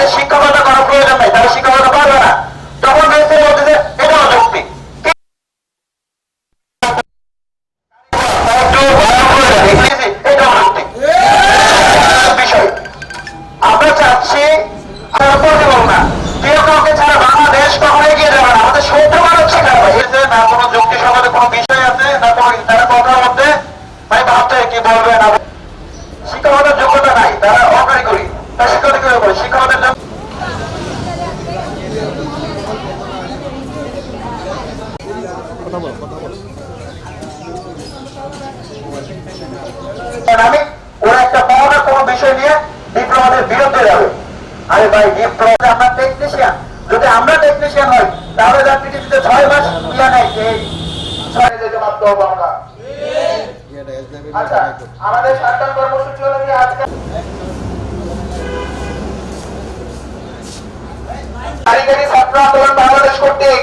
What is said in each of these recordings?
তাদের শিক্ষকতা করার প্রয়োজন নাই তারা শিক্ষকতা পারবে না। তখন বলতেছে এটা অযৌক্তিক একটু ভয় করে দেন, ইংরেজি, এটা অযৌক্তিক বিষয় আমরা চাচ্ছি আমরা পসিবল না। কেউ কাউকে ছাড়া বাংলাদেশ কখনো এগিয়ে যাবে না। কোনো যুক্তি সমাজে কোনো বিষয় আছে না কোনো তারা কথার মধ্যে মানে ভাবতে কি বলবে না। শিক্ষকতার যোগ্যতা নাই তারা অকারিগরি তারা শিক্ষকতা করে? বলে আমি ওরা একটা মহা কোনো বিষয় নিয়ে ডিপ্লোমাদের বিরুদ্ধে যাবে। আরে ভাই ডিপ্লোমা আমরা টেকনিশিয়ান যদি আমরা টেকনিশিয়ান হই, তাহলে তার পৃথিবীতে ছয় মাস ইয়া নেই এই ছয় যেতে বাধ্য হব আমরা। আচ্ছা আমাদের সরকার কর্মসূচি হলো কি আজকে? কারিগরি ছাত্র আন্দোলন বাংলাদেশ কর্তৃক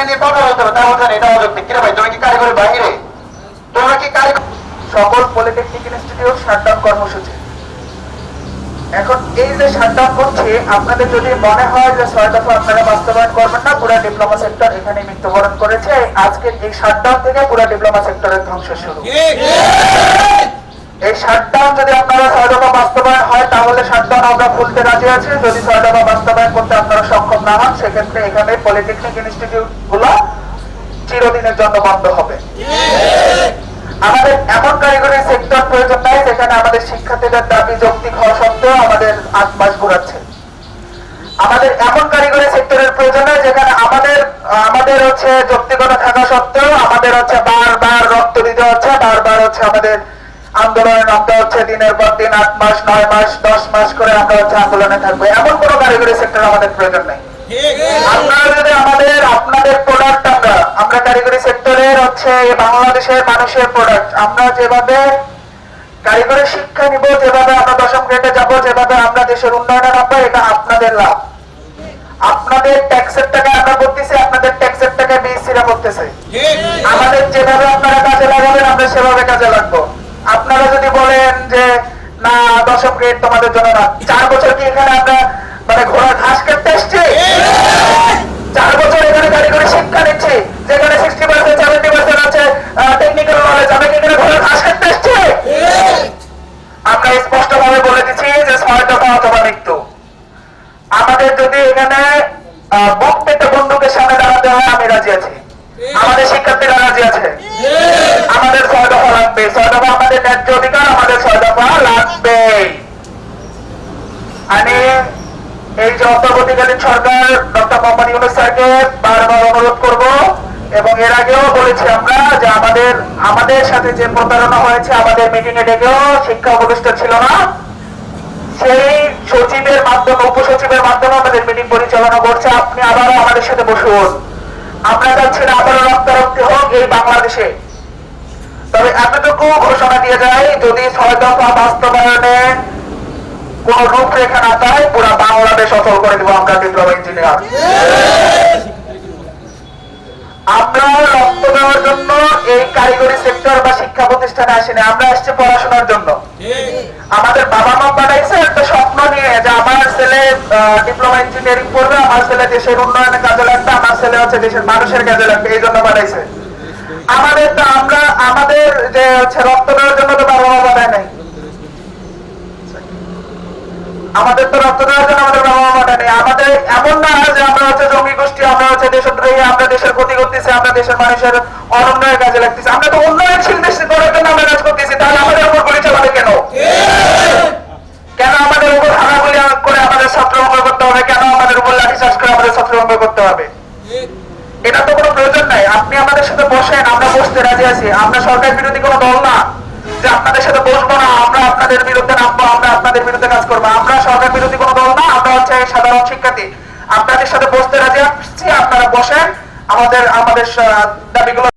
এটা নিয়ে কথা বলতে হবে তা বলছেন এটা অযৌক্তিক কিরে ভাই তুমি কি কারিগরি বাইরে তোমরা কি কারিগর সকল পলিটেকনিক ইনস্টিটিউট শাটডাউন কর্মসূচি। এখন এই যে শাটডাউন করছে আপনাদের যদি মনে হয় যে ছয় দফা আপনারা বাস্তবায়ন করবেন না পুরো ডিপ্লোমা সেক্টর এখানে মৃত্যুবরণ করেছে। আজকের এই শাটডাউন থেকে পুরো ডিপ্লোমা সেক্টরের ধ্বংস শুরু। এই শাটডাউন যদি আপনারা ছয় দফা বাস্তবায়ন হয় তাহলে শাটডাউন আমরা খুলতে রাজি আছি। যদি ছয় দফা বাস্তবায়ন করতে আপনারা না সেক্ষেত্রে এখানে পলিটেকনিক ইনস্টিটিউটগুলো চিরদিনের জন্য বন্ধ হবে। আমাদের এমন কারিগরি সেক্টর প্রয়োজন নাই, যেখানে আমাদের শিক্ষার্থীদের দাবি, যৌক্তিক হওয়া সত্ত্বেও আমাদের মাস ঘুরাচ্ছে। আমাদের এমন কারিগরি সেক্টরের প্রয়োজন নাই, যেখানে আমাদের আমাদের হচ্ছে যৌক্তিকতা থাকা সত্ত্বেও আমাদের হচ্ছে বারবার রক্ত দিতে হচ্ছে, বারবার হচ্ছে আমাদের আন্দোলনে নামতে হচ্ছে দিনের পর দিন আট মাস, নয় মাস, দশ মাস করে আমরা হচ্ছে আন্দোলনে থাকব। এমন কোনো কারিগরি সেক্টর আমাদের প্রয়োজন নেই। আপনারা যদি করতেছে আমাদের যেভাবে আপনারা কাজে লাগাবেন, আমরা সেভাবে কাজে লাগবো। আপনারা যদি বলেন যে, না, দশম গ্রেড তোমাদের জন্য না চার বছর কি এখানে আমরা মানে ঘোড়া ঘাস কাটতে এসছি চার বছর এখানে কারিগরি শিক্ষা নিচ্ছি যেখানে সিক্সটি পার্সেন্ট সেভেন্টি পার্সেন্ট আছে টেকনিক্যাল নলেজ আমি কি এখানে ঘোড়া ঘাস কাটতে এসছি আমরা স্পষ্ট ভাবে বলে দিচ্ছি যে ছয় দফা অথবা মৃত্যু আমাদের যদি এখানে আহ, বুক পেতে বন্দুকের সামনে দাঁড়াতে হয় আমি রাজি আছি আমাদের শিক্ষার্থীরা রাজি আছে আমাদের ছয় দফা লাগবে ছয় দফা আমাদের ন্যায্য অধিকার আমাদের ছয় দফা লাগবে। আমি এই যে অন্তর্বর্তীকালীন সরকার ডক্টর মোহাম্মদ ইউনুস স্যারকে বারবার অনুরোধ করব এবং এর আগেও বলেছি আমরা যে আমাদের আমাদের সাথে যে প্রতারণা হয়েছে আমাদের মিটিং এ ডেকেও শিক্ষা উপদেষ্টা ছিল না। সেই সচিবের মাধ্যমে, উপসচিবের মাধ্যমে আমাদের মিটিং পরিচালনা করছে। আপনি আবারও আমাদের সাথে বসুন। আমরা চাচ্ছি না আবারও রক্তারক্তি হোক এই বাংলাদেশে। তবে এতটুকু ঘোষণা দিয়ে যায়, যদি ছয় দফা বাস্তবায়নে কোন রূপরেখা না পায় পুরা বাংলাদেশ সফল করে দেবো আমরা ডিপ্লোমা ইঞ্জিনিয়ার। আমরা রক্ত দেওয়ার জন্য এই কারিগরি সেক্টর বা শিক্ষা প্রতিষ্ঠানে আসিনি, আমরা আসছি পড়াশোনার জন্য। আমাদের বাবা মা পাঠাইছে একটা স্বপ্ন নিয়ে যে আমার ছেলে ডিপ্লোমা ইঞ্জিনিয়ারিং করবে, আমার ছেলে দেশের উন্নয়নে কাজে লাগবে, আমার ছেলে হচ্ছে দেশের মানুষের কাজে লাগবে, এই জন্য পাঠাইছে। আমাদের তো আমরা আমাদের যে হচ্ছে রক্ত দেওয়ার জন্য তো বাবা মা দেয় নাই। আমাদের তো রক্ত দেওয়ার জন্য আমাদের বাবা মা দেয় নাই। আমাদের এমন না যে আমরা হচ্ছে জঙ্গি গোষ্ঠী, আমরা হচ্ছে দেশদ্রোহী, আমরা দেশের ক্ষতি করতেছি, আমরা দেশের মানুষের অনন্যায় কাজে লাগতেছি। আমরা তো অন্য উন্নয়নশীল দেশ করার জন্য আমরা কাজ করতেছি তাহলে আমাদের উপর গুলি চালাবে কেন কেন আমাদের উপর হানাগুলি করে আমাদের ছাত্র ভঙ্গ করতে হবে কেন আমাদের উপর লাঠিচার্জ করে আমাদের ছাত্র ভঙ্গ করতে হবে এটা তো কোনো প্রয়োজন নাই আপনি আমাদের সাথে বসেন আমরা বসতে রাজি আছি। আমরা সরকার বিরোধী কোনো দল না। যে আপনাদের সাথে বসবো না, আমরা আপনাদের বিরুদ্ধে নামবো, আমরা আপনাদের বিরুদ্ধে কাজ করব। আমরা সরকার বিরোধী কোনো দল না, আমরা হচ্ছে সাধারণ শিক্ষার্থী। আপনাদের সাথে বসতে রাজি আসছি আপনারা বসেন। আমাদের আমাদের দাবিগুলো